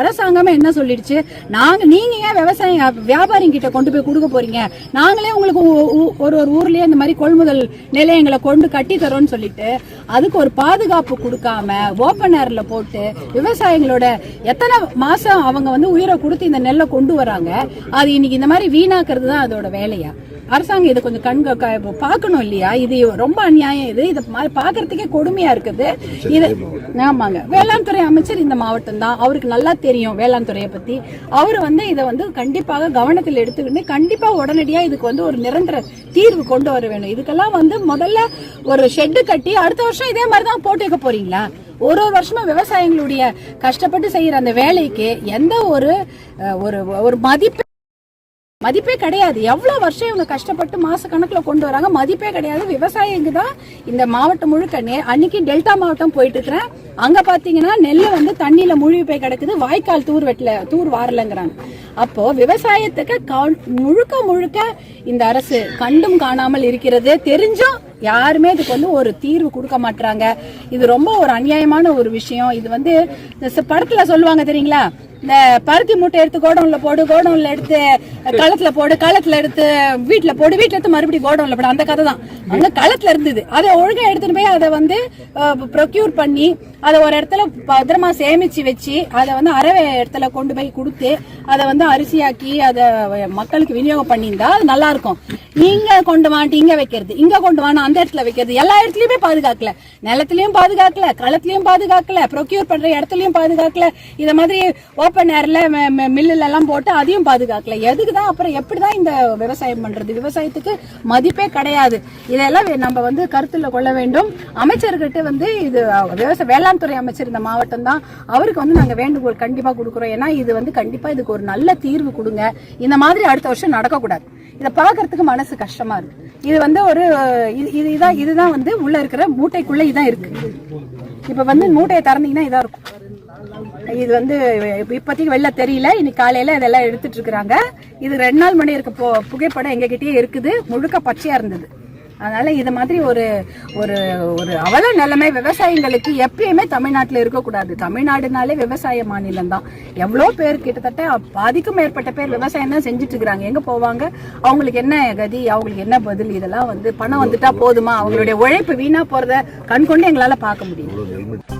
அரசாங்கமே என்ன சொல்லிடுச்சு? நாங்க நீங்க ஏன் விவசாய வியாபாரிங்க கிட்ட கொண்டு போய் கொடுக்க போறீங்க? நாங்களே உங்களுக்கு ஊ- ஒரு ஒரு ஊர்லயே இந்த மாதிரி கொள்முதல் நிலையங்களை கொண்டு கட்டி தரோம்னு சொல்லிட்டு அதுக்கு ஒரு பாதுகாப்பு கொடுக்காம ஓப்பன் ஏர்ல போட்டு விவசாயிகளோட எத்தனை மாசம் அவங்க வந்து உயிரை கொடுத்து இந்த நெல்லை கொண்டு வராங்க அது இன்னைக்கு இந்த மாதிரி வீணாக்குறது தான் அதோட வேலையா? அரசாங்கம் இதை கொஞ்சம் கண்க க- பார்க்கணும் இல்லையா? இது ரொம்ப அநியாயம் இது. இதை பார்க்கறதுக்கே கொடுமையா இருக்குது. இது ஆமாங்க. வேளாண் துறை அமைச்சர் இந்த மாவட்டம் தான். அவருக்கு நல்லா தெரியும் வேளாண் துறையை பத்தி. அவர் வந்து இதை வந்து கண்டிப்பாக கவனத்தில் எடுத்துக்கிட்டு கண்டிப்பா உடனடியா இதுக்கு வந்து ஒரு நிரந்தர தீர்வு கொண்டு வர வேணும். இதுக்கெல்லாம் வந்து முதல்ல ஒரு ஷெட்டு கட்டி அடுத்த வருஷம் இதே மாதிரி தான் போட்டு வைக்க போறீங்களா? ஒரு ஒரு வருஷமா விவசாயிகளுடைய கஷ்டப்பட்டு செய்யற அந்த வேலைக்கு எந்த ஒரு ஒரு மதிப்பு மதிப்பே கிடையாது. எவ்வளோ வருஷம் இவங்க கஷ்டப்பட்டு மாச கணக்கில் கொண்டு வராங்க? மதிப்பே கிடையாது. விவசாயிங்க தான் இந்த மாவட்டம் முழுக்க நே- அன்னைக்கு டெல்டா மாவட்டம் போயிட்டு இருக்கிறேன். அங்க பாத்தீங்கன்னா நெல் வந்து தண்ணியில மூழ்கி போய் கிடக்குது. வாய்க்கால் தூர் வெட்டல தூர் வாரலங்கிறாங்க. அப்போ விவசாயத்துக்கு முழுக்க முழுக்க இந்த அரசு கண்டும் காணாமல் இருக்கிறது. தெரிஞ்சும் யாருமே இதுக்கு வந்து ஒரு தீர்வு கொடுக்க மாட்டாங்க இது ரொம்ப ஒரு அநியாயமான ஒரு விஷயம். இது வந்து படத்துல சொல்லுவாங்க தெரியுங்களா? இந்த பருத்தி மூட்டை எடுத்து கோடவுன்ல போடு கோடவுன்ல எடுத்து களத்துல போடு களத்துல எடுத்து வீட்டுல போடு வீட்டுல எடுத்து மறுபடியும் கோடவுன்ல போடு. அந்த கதை தான். அங்க களத்துல இருந்தது. அதை ஒழுங்கா எடுத்துட்டு போய் அதை வந்து ப்ரொக்யூர் பண்ணி அதை ஒரு இடத்துல பத்திரமா சேமிச்சு வச்சு அதை வந்து அறவே இடத்துல கொண்டு போய் கொடுத்து அதை வந்து அரிசியாக்கி அதை மக்களுக்கு விநியோகம் பண்ணியிருந்தா அது நல்லா இருக்கும் நீங்க கொண்டு வாண்டி இங்க வைக்கிறது இங்க கொண்டு வாணும் அந்த இடத்துல வைக்கிறது எல்லா இடத்துலயுமே பாதுகாக்கல. நிலத்திலயும் பாதுகாக்கல களத்திலயும் பாதுகாக்கல ப்ரொக்யூர் பண்ற இடத்துலயும் பாதுகாக்கல. இத மாதிரி வேப்ப நேரில் மில்லுல எல்லாம் போட்டு அதையும் பாதுகாக்கல. எதுக்கு தான் அப்புறம் எப்படி தான் இந்த விவசாயம் பண்றது? விவசாயத்துக்கு மதிப்பே கிடையாது. இதெல்லாம் நம்ம வந்து கருத்துல கொள்ள வேண்டும். அமைச்சர்கிட்ட வந்து இது விவசாய வேளாண் துறை அமைச்சர் இந்த மாவட்டம் தான். அவருக்கு வந்து நாங்க வேண்டுகோள் கண்டிப்பா கொடுக்குறோம். ஏன்னா இது வந்து கண்டிப்பா இதுக்கு ஒரு நல்ல தீர்வு கொடுங்க. இந்த மாதிரி அடுத்த வருஷம் நடக்கக்கூடாது. இதை பார்க்கறதுக்கு மனசு கஷ்டமா இருக்கு. இது வந்து ஒரு இது இதுதான் இதுதான் வந்து உள்ள இருக்கிற மூட்டைக்குள்ள இதான் இருக்கு. இப்ப வந்து மூட்டையை திறந்தீங்கன்னா இதான் இருக்கும். இது வந்து இப்போதைக்கு வெளில தெரியல. இன்னைக்கு காலையில இதெல்லாம் எடுத்துட்டு இருக்கிறாங்க. இது ரெண்டு நாள் மணி இருக்க போ புகைப்படம் எங்ககிட்டயே இருக்குது. முழுக்க பச்சையா இருந்தது. அதனால இது மாதிரி ஒரு ஒரு ஒரு அவல நிலைமை விவசாயிங்களுக்கு எப்பயுமே தமிழ்நாட்டில் இருக்கக்கூடாது. தமிழ்நாடுனாலே விவசாய மாநிலம் தான். எவ்வளோ பேர் கிட்டத்தட்ட பாதிக்கும் மேற்பட்ட பேர் விவசாயம் தான் செஞ்சுட்டு இருக்கிறாங்க. எங்கே போவாங்க? அவங்களுக்கு என்ன கதி? அவங்களுக்கு என்ன பதில்? இதெல்லாம் வந்து பணம் வந்துட்டா போதுமா? அவங்களுடைய உழைப்பு வீணா போறத கண்கொண்டு எங்களால் பார்க்க முடியும்